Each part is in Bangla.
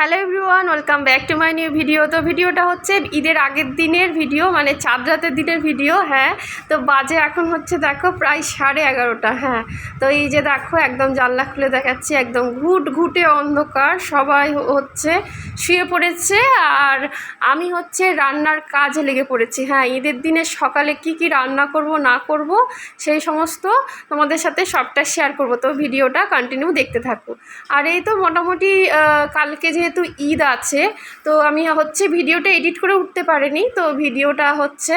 Hello everyone, welcome back to my new video. তো ভিডিওটা হচ্ছে ঈদের আগের দিনের ভিডিও মানে চাঁদ রাতের দিনের ভিডিও হ্যাঁ। তো বাজে এখন হচ্ছে দেখো প্রায় সাড়ে এগারোটা হ্যাঁ। তো এই যে দেখো, একদম জানলা খুলে দেখাচ্ছি, একদম ঘুট ঘুটে অন্ধকার, সবাই হচ্ছে শুয়ে পড়েছে। আর আমি হচ্ছে রান্নার কাজে লেগে পড়েছি হ্যাঁ। ঈদের দিনে সকালে কি কি রান্না করব, না করব, সেই সমস্ত তোমাদের সাথে সবটা শেয়ার করব। তো ভিডিওটা কন্টিনিউ দেখতে থাকো। আর এই তো মোটামুটি কালকে কালকে যেহেতু ঈদ আছে, তো আমি হচ্ছে ভিডিওটা এডিট করে উঠতে পারিনি। তো ভিডিওটা হচ্ছে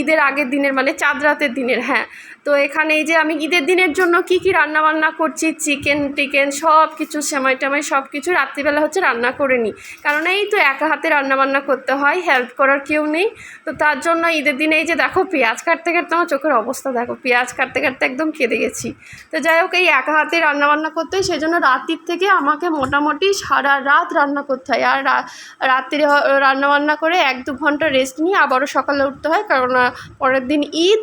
ঈদের আগের দিনের মানে চাঁদ রাতের দিনের হ্যাঁ। তো এখানে এই যে আমি ঈদের দিনের জন্য কি কি রান্না বান্না করছি চিকেন টিকেন সব কিছু, সেমাই টামাই সব কিছু রাত্রিবেলা হচ্ছে রান্না করে নিই। কারণ এই তো একা হাতে রান্না বান্না করতে হয় হেল্প করার কেউ নেই। তো তার জন্য ঈদের দিনে এই যে দেখো পেঁয়াজ কাটতে কাটতে আমার চোখের অবস্থা দেখো, পেঁয়াজ কাটতে কাটতে একদম কেঁদে গেছি। তো যাই হোক, এই একা হাতে রান্না বান্না করতে হয়, সেই জন্য রাত্রির থেকে আমাকে মোটামুটি সারা রাত রান্না করতে হয়। আর রাত্রে রান্না বান্না করে এক দু ঘণ্টা রেস্ট নিয়ে আবারও সকালে উঠতে হয়, কারণ পরের দিন ঈদ।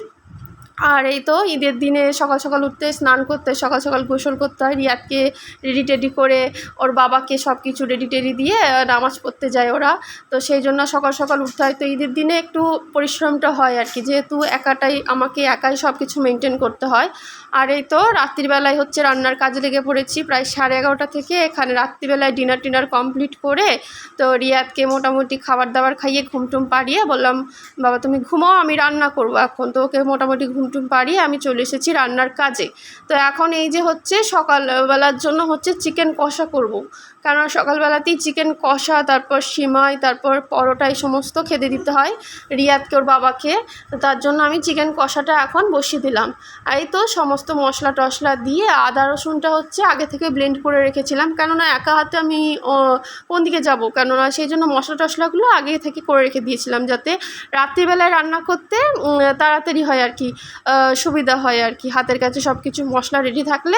আর এই তো ঈদের দিনে সকাল সকাল উঠতে, স্নান করতে, সকাল সকাল গোসল করতে হয়। রিয়াদকে রেডি টেডি করে ওর বাবাকে সব কিছু রেডি টেডি দিয়ে নামাজ পড়তে যায় ওরা। তো সেই জন্য সকাল সকাল উঠতে হয়। তো ঈদের দিনে একটু পরিশ্রমটা হয় আর কি। যেহেতু একাটাই, আমাকে একাই সব কিছু মেনটেন করতে হয়। আর এই তো রাত্রিবেলায় হচ্ছে রান্নার কাজে লেগে পড়েছি। প্রায় সাড়ে এগারোটা থেকে এখানে রাত্রিবেলায় ডিনার টিনার কমপ্লিট করে তো রিয়াদকে মোটামুটি খাবার দাবার খাইয়ে ঘুমটুম পাড়িয়ে বললাম, বাবা, তুমি ঘুমাও, আমি রান্না করব এখন। তো ওকে মোটামুটি ঘুমটুম পাড়িয়ে আমি চলে এসেছি রান্নার কাজে। তো এখন এই যে হচ্ছে সকালবেলার জন্য হচ্ছে চিকেন কষা করব। কারণ সকালবেলাতেই চিকেন কষা, তারপর সিমাই, তারপর পরোটা এই সমস্ত খেতে দিতে হয় রিয়াদকে ওর বাবাকে। তার জন্য আমি চিকেন কষাটা এখন বসিয়ে দিলাম। এই তো সমস্ত মশলা টশলা দিয়ে আদা রসুনটা হচ্ছে আগে থেকে ব্লেন্ড করে রেখেছিলাম। কেননা একা হাতে আমি কোন দিকে যাব? কেননা সেই জন্য মশলা টশলাগুলো আগে থেকে করে রেখে দিয়েছিলাম যাতে রাত্রিবেলায় রান্না করতে তাড়াতাড়ি হয় আর কি। সুবিধা হয় আর কি। হাতের কাছে সব কিছু মশলা রেডি থাকলে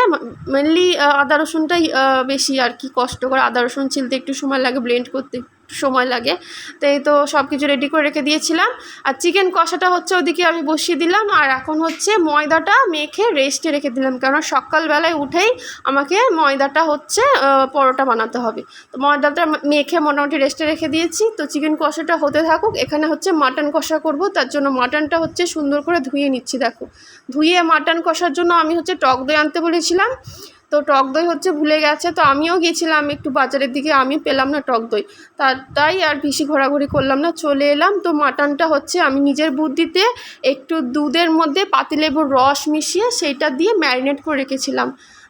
মেনলি আদা রসুনটাই বেশি আর কি। কষ্ট করে আদা রসুন ছিলতে একটু সময় লাগে ব্লেন্ড করতে সময় লাগে। তো এই তো সব কিছু রেডি করে রেখে দিয়েছিলাম। আর চিকেন কষাটা হচ্ছে ওদিকে আমি বসিয়ে দিলাম। আর এখন হচ্ছে ময়দাটা মেখে রেস্টে রেখে দিলাম। কারণ সকালবেলায় উঠেই আমাকে ময়দাটা হচ্ছে পরোটা বানাতে হবে। তো ময়দাটা মেখে মোটামুটি রেস্টে রেখে দিয়েছি। তো চিকেন কষাটা হতে থাকুক, এখানে হচ্ছে মাটন কষা করব। তার জন্য মাটনটা হচ্ছে সুন্দর করে ধুয়ে নিচ্ছি, দেখো। ধুয়ে মাটন কষার জন্য আমি হচ্ছে টক দই আনতে বলেছিলাম। তো টক দই হচ্ছে ভুলে গেছে, তো আমিও গেছিলাম একটু বাজারের দিকে আমি পেলাম না টক দই। তা, তাই আর বেশি ঘোরাঘুরি করলাম না, চলে এলাম। তো মাটনটা হচ্ছে আমি নিজের বুদ্ধিতে একটু দুধের মধ্যে পাতিলেবুর রস মিশিয়ে সেইটা দিয়ে ম্যারিনেট করে রেখেছিলাম।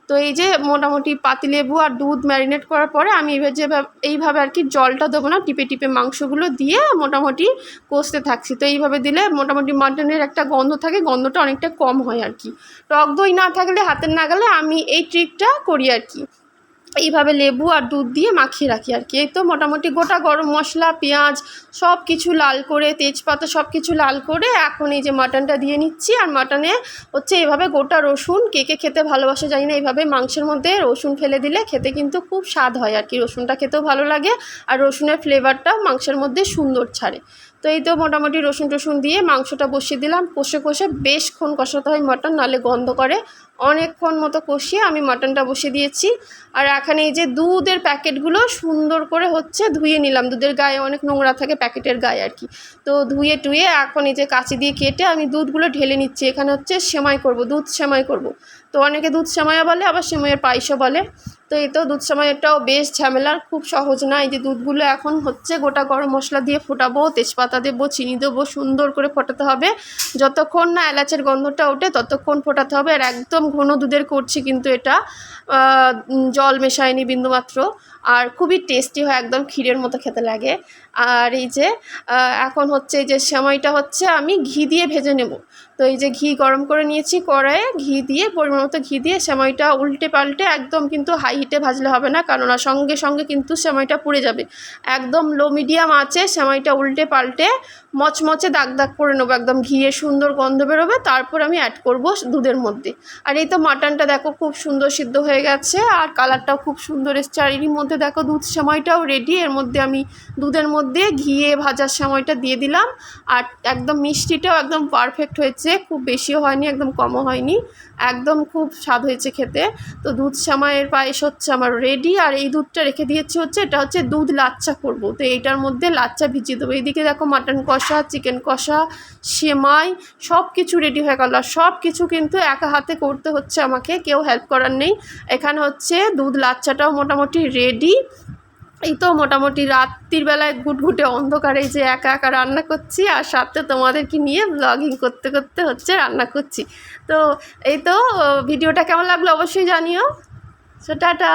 তো এই যে মোটামুটি পাতিলেবু আর দুধ ম্যারিনেট করার পরে আমি এবার যে এইভাবে আর কি জলটা দেবো না, টিপে টিপে মাংসগুলো দিয়ে মোটামুটি কষতে থাকছি। তো এইভাবে দিলে মোটামুটি মাটনের একটা গন্ধ থাকে, গন্ধটা অনেকটা কম হয় আর কি। টক দই না থাকলে, হাতের না গেলে আমি এই ট্রিকটা করি আর কি। এইভাবে লেবু আর দুধ দিয়ে মাখিয়ে রাখি আর কি। এই তো মোটামুটি গোটা গরম মশলা, পেঁয়াজ সব কিছু লাল করে, তেজপাতা সব কিছু লাল করে এখন এই যে মাটনটা দিয়ে নিচ্ছি। আর মাটনে হচ্ছে এভাবে গোটা রসুন, কে কে খেতে ভালোবাসে জানি না, এইভাবে মাংসের মধ্যে রসুন ফেলে দিলে খেতে কিন্তু খুব স্বাদ হয় আর কি। রসুনটা খেতেও ভালো লাগে আর রসুনের ফ্লেভারটা মাংসের মধ্যে সুন্দর ছাড়ে। তো এই তো মোটামুটি রসুন টসুন দিয়ে মাংসটা বসিয়ে দিলাম। কষে কষে বেশক্ষণ কষাতে হয় মটন, নাহলে গন্ধ করে। অনেকক্ষণ মতো কষিয়ে আমি মাটনটা বসিয়ে দিয়েছি। আর এখানে এই যে দুধের প্যাকেটগুলো সুন্দর করে হচ্ছে ধুয়ে নিলাম। দুধের গায়ে অনেক নোংরা থাকে প্যাকেটের গায়ে আর কি। তো ধুয়ে টুয়ে এখন এই যে কাঁচি দিয়ে কেটে আমি দুধগুলো ঢেলে নিচ্ছি। এখানে হচ্ছে সেমাই করব, দুধ সেমাই করব। তো অনেকে দুধ সেমাইও বলে, আবার সেমাইয়ের পায়েসও বলে। তো এই তো দুধ সেমাইটাও বেশ ঝামেলার খুব সহজ না। এই যে দুধগুলো এখন হচ্ছে গোটা গরম মশলা দিয়ে ফোটাবো, তেজপাতা দেবো, চিনি দেবো, সুন্দর করে ফোটাতে হবে। যতক্ষণ না এলাচের গন্ধটা ওঠে, ততক্ষণ ফোটাতে হবে। আর একদম ঘন দুধের করছি কিন্তু এটা জল মেশায়নি বিন্দুমাত্র। আর খুবই টেস্টি হয়, একদম ক্ষীরের মতো খেতে লাগে। আর এই যে এখন হচ্ছে এই যে সময়টা হচ্ছে আমি ঘি দিয়ে ভেজে নেব। তো এই যে ঘি গরম করে নিয়েছি কড়াইয়ে, ঘি দিয়ে পরিমাণ মতো ঘি দিয়ে সময়টা উল্টে পাল্টে একদম কিন্তু হাই হিটে ভাজলে হবে না, কেননা সঙ্গে সঙ্গে কিন্তু সময়টা পুড়ে যাবে। একদম লো মিডিয়াম আছে, সময়টা উল্টে পাল্টে মচমচে দাগ দাগ করে নেব, একদম ঘিয়ে সুন্দর গন্ধ বেরোবে, তারপর আমি অ্যাড করব দুধের মধ্যে। আর এই তো মাটনটা দেখো খুব সুন্দর সিদ্ধ হয়ে গেছে, আর কালারটাও খুব সুন্দর এসছে। আর এরই মধ্যে দেখো দুধ সময়টাও রেডি এর মধ্যে আমি দুধের মধ্যে ঘিয়ে ভাজার সময়টা দিয়ে দিলাম। আর একদম মিষ্টিটাও একদম পারফেক্ট হয়েছে, খুব বেশিও হয়নি, একদম কমও হয়নি, একদম খুব স্বাদ হয়েছে খেতে। তো দুধ সামাইয়ের পায়েস হচ্ছে আমার রেডি আর এই দুধটা রেখে দিয়েছি হচ্ছে, এটা হচ্ছে দুধ লাচ্চা করব। তো এইটার মধ্যে লাচ্চা ভিজিয়ে দেবো। এইদিকে দেখো মাটন কষা চিকেন কষা, সেমাই সব কিছু রেডি হয়ে গেল। সব কিছু কিন্তু একা হাতে করতে হচ্ছে আমাকে, কেউ হেল্প করার নেই। এখানে হচ্ছে দুধ লাচ্চাটাও মোটামুটি রেডি এই তো মোটামুটি রাত্রির বেলায় ঘুটঘুটে অন্ধকারে যে একা একা রান্না করছি, আর সাথে তোমাদেরকে নিয়ে ব্লগিং করতে করতে হচ্ছে রান্না করছি। তো এই তো, ভিডিওটা কেমন লাগল অবশ্যই জানিও। So tata